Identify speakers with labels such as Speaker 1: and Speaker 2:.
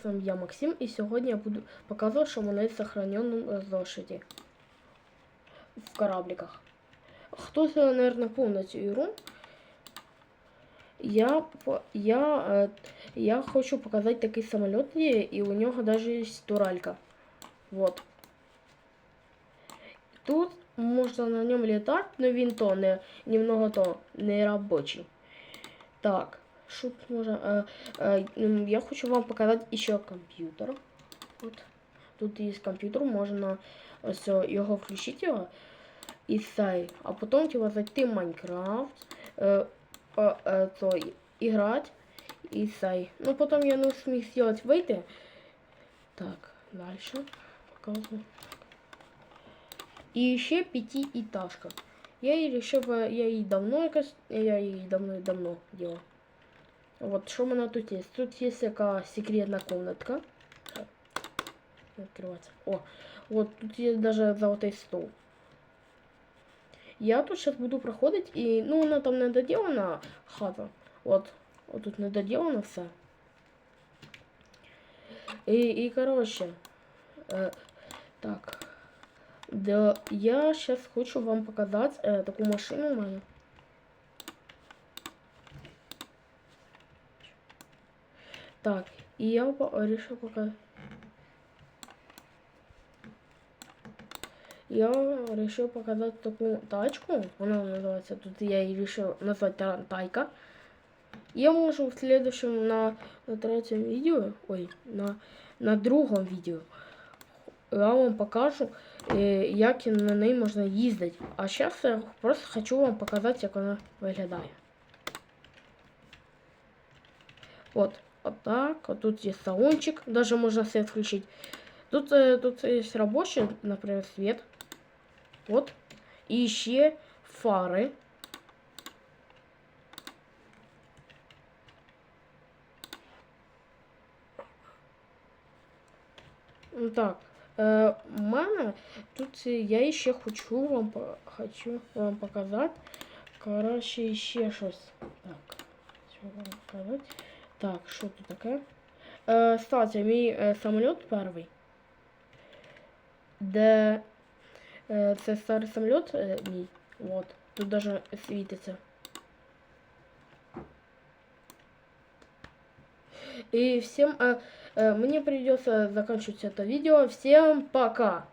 Speaker 1: З вами я Максим, і сьогодні я буду показувати, що вони в сохраненому зошиті в корабликах. Хтось, наверное, помнить цю ігру. Я, по- я, е, я хочу показати такий самоліт є, і у нього навіть є туралька. Вот. Тут можна на ньому літати, але він то не немного то не робочий. Так, що тут можна. Е, е, м, я хочу вам показати ще комп'ютер. От. Тут є комп'ютер, можна ось о, його включити його і все. А потім типа, зайти в Майнкрафт, е, е, е, то, і грати і все. Ну потім я не зміг зробити вийти. Так, далі. Показую. І ще п'ятиэтажка. Я її решив, е, я її давно якось, я її давно-давно делал. Вот, что у меня тут есть? Тут есть такая секретная комнатка. Открывается. О, вот тут есть даже золотой стол. Я тут сейчас буду проходить, и, ну, она там не доделана, хата. Вот, вот тут не доделано все. И, и короче, э, так, да, я сейчас хочу вам показать э, такую машину мою. Так, и я решил пока... Я решил показать такую тачку. Она называется, тут я ее решил назвать Та- Тайка. Я можу в следующем на, на третьем видео, ой, на, на другом відео, я вам покажу, е, як на неї можна їздити. А зараз я просто хочу вам показати, як вона виглядає. Вот, вот так. Вот тут есть салончик, даже можно свет включить. Тут, э, тут есть рабочий, например, свет. Вот. И еще фары. Так, у мене тут е, я ще хочу вам хочу вам показати. Коротше, ще щось. Так, що вам показати? Так, що тут таке? Е, кстати, мій е, самоліт перший. Де е, це старий самоліт е, мій. Вот. Тут даже світиться. И всем, э, э, мне придется заканчивать это видео. Всем пока!